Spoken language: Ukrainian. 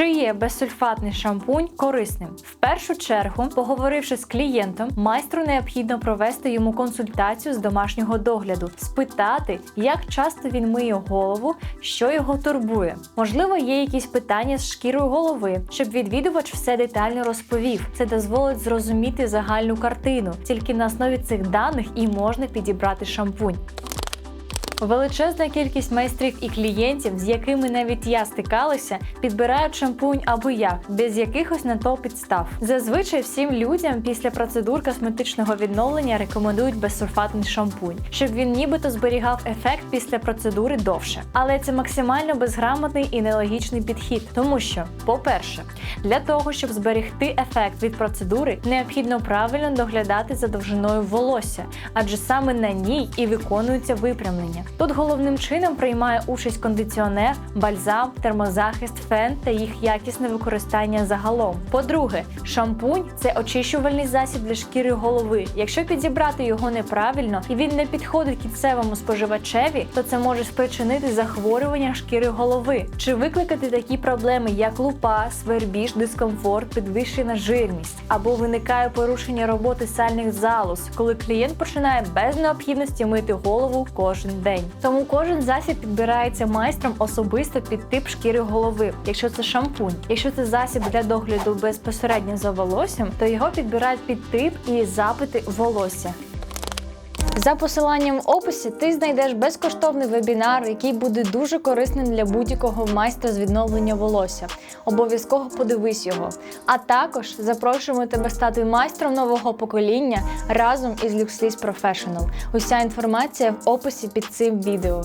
Чи є безсульфатний шампунь корисним? В першу чергу, поговоривши з клієнтом, майстру необхідно провести йому консультацію з домашнього догляду, спитати, як часто він миє голову, що його турбує. Можливо, є якісь питання з шкірою голови, щоб відвідувач все детально розповів. Це дозволить зрозуміти загальну картину. Тільки на основі цих даних і можна підібрати шампунь. Величезна кількість майстрів і клієнтів, з якими навіть я стикалася, підбирають шампунь або як, без якихось на то підстав. Зазвичай всім людям після процедур косметичного відновлення рекомендують безсульфатний шампунь, щоб він нібито зберігав ефект після процедури довше. Але це максимально безграмотний і нелогічний підхід, тому що, по-перше, для того, щоб зберегти ефект від процедури, необхідно правильно доглядати за довжиною волосся, адже саме на ній і виконується випрямлення. Тут головним чином приймає участь кондиціонер, бальзам, термозахист, фен та їх якісне використання загалом. По-друге, шампунь це очищувальний засіб для шкіри голови. Якщо підібрати його неправильно і він не підходить кінцевому споживачеві, то це може спричинити захворювання шкіри голови чи викликати такі проблеми, як лупа, свербіж, дискомфорт, підвищена жирність або виникає порушення роботи сальних залоз, коли клієнт починає без необхідності мити голову кожен день. Тому кожен засіб підбирається майстром особисто під тип шкіри голови. Якщо це шампунь, якщо це засіб для догляду безпосередньо за волоссям, то його підбирають під тип і запити волосся. За посиланням в описі ти знайдеш безкоштовний вебінар, який буде дуже корисним для будь-якого майстра з відновлення волосся. Обов'язково подивись його. А також запрошуємо тебе стати майстром нового покоління разом із LuxLease Professional. Уся інформація в описі під цим відео.